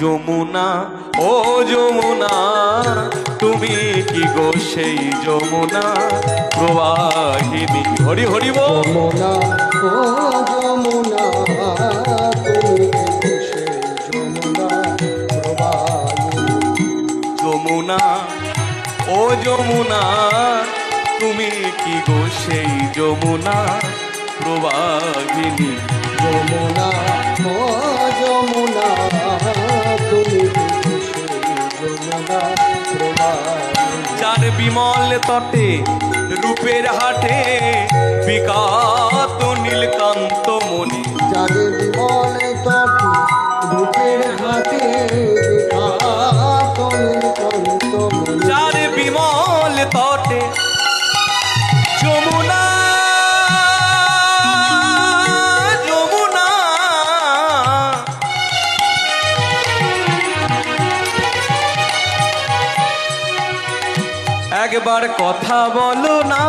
যমুনা ও যমুনা তুমি কি গো সেই যমুনা? প্রবাহিনী হরি হরি যমুনা ও যমুনা যমুনা ও যমুনা তুমি কি গো সেই যমুনা? প্রবাহিনী। যমুনা ও যমুনা যার বিমল তটে রূপের হাটে বিকাত নীলকান্ত মনে। যার বিমল তটে রূপের হাটে বিকাত নীলকান্ত মনে। যার বিমল তটে একবার কথা বলো না।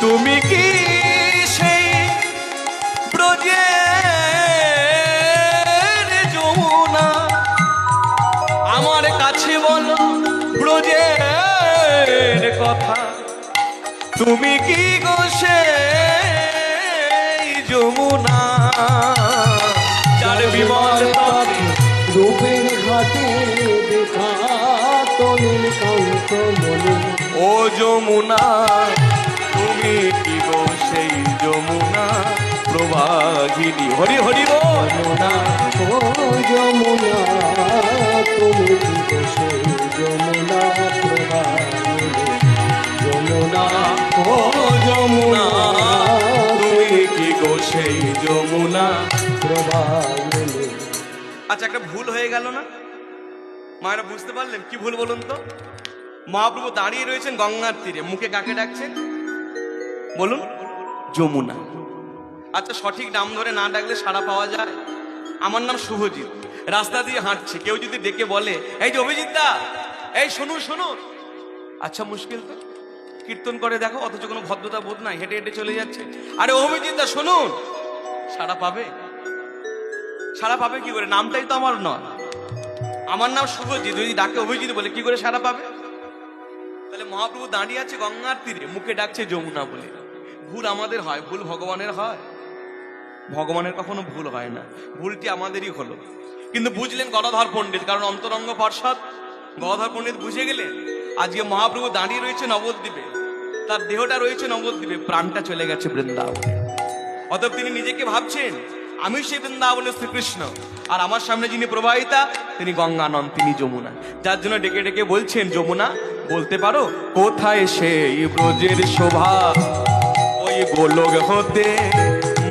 তুমি কি সেই ব্রজের যমুনা? আমার কাছে বলো ব্রজের কথা। তুমি কি গো সেই যমুনা? যার বিমল রূপের ঘাটে মণি ও যমুনা তুমি কি গো সেই যমুনা প্রবাহিনী। হরি হরি বল। যমুনা ও যমুনা তুমি কি গো সেই যমুনা প্রবাহিনী। যমুনা ও যমুনা তুমি কি গো সেই যমুনা প্রবাহিনী। আচ্ছা একটা ভুল হয়ে গেল না? মায়েরা বুঝতে পারলেন? কি ভুল বলুন তো? মহাপ্রভু দাঁড়িয়ে রয়েছেন গঙ্গার তীরে। মুখে কাকে ডাকছেন? বলুন। যমুনা। আচ্ছা সঠিক নাম ধরে না ডাকলে সাড়া পাওয়া যায়? আমার নাম শুভজিৎ। রাস্তা দিয়ে হাঁটছে। কেউ যদি ডেকে বলে এই যে অভিজিৎ দা এই শুনুন শুনুন। আচ্ছা মুশকিল তো। কীর্তন করে দেখো অথচ কোনো ভদ্রতা বোধ নাই। হেঁটে হেঁটে চলে যাচ্ছে। আরে অভিজিৎ দা শুনুন। সাড়া পাবে? সারা পাবে কি করে? নামটাই তো আমার নয়। আমার নাম শুভজিৎ। যদি ডাকে অভিজিৎ বলে, কি করে সারা পাবে? তাহলে মহাপ্রভু দাঁড়িয়ে আছে গঙ্গার তীরে, মুখে ডাকছে যমুনা বলে। ভুল আমাদের হয়, ভুল ভগবানের হয়। ভগবানের কখনো ভুল হয় না, ভুলটি আমাদেরই হলো। কিন্তু বুঝলেন গদাধর পণ্ডিত, কারণ অন্তরঙ্গ পার্ষদ গদাধর পণ্ডিত বুঝে গেলেন, আজকে মহাপ্রভু দাঁড়িয়ে রয়েছে নবদ্বীপে। তার দেহটা রয়েছে নবদ্বীপে, প্রাণটা চলে গেছে বৃন্দাবনে। অতএব তিনি নিজেকে ভাবছেন আমি সেই বৃন্দাবনের শ্রীকৃষ্ণ। আর আমার সামনে যিনি প্রবাহিতা, তিনি গঙ্গানন তিনি যমুনা। যার জন্য ডেকে ডেকে বলছেন, যমুনা, বলতে পারো? কোথায় সেই ব্রজের শোভা? ওই গোলক হতে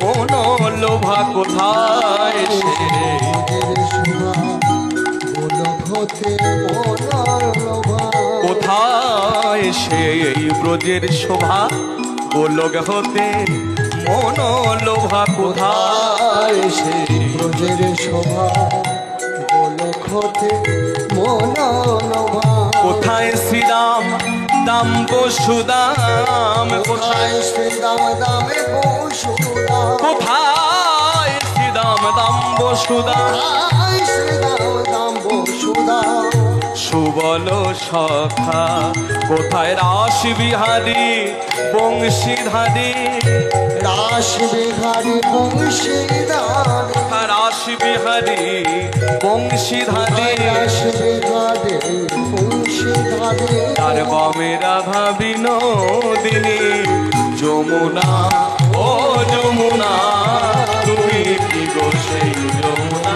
কোথায় মনার লোভা কোথায় সেই ব্রজের শোভা? গোলক হতে মনোলোভা কোথায় সে ব্রজের শোভা গোলক হতে কোথায় শ্রীরাম? দাম বসুদাম কোথায়? শ্রীরাম দাম দামে পশুরা কোথায় শ্রীরাম দাম কোথায় সে দাম দাম বসুরা সুবল সখা। কোথায় রাস বিহারি বংশীধারি। রাস বিহারি বংশীধারি? রাস বিহারি বংশীধারি? রাস বিহারি তার বমেরা ভাবি নদিনী যমুনা ও যমুনা তুমি কি গো সেই যমুনা?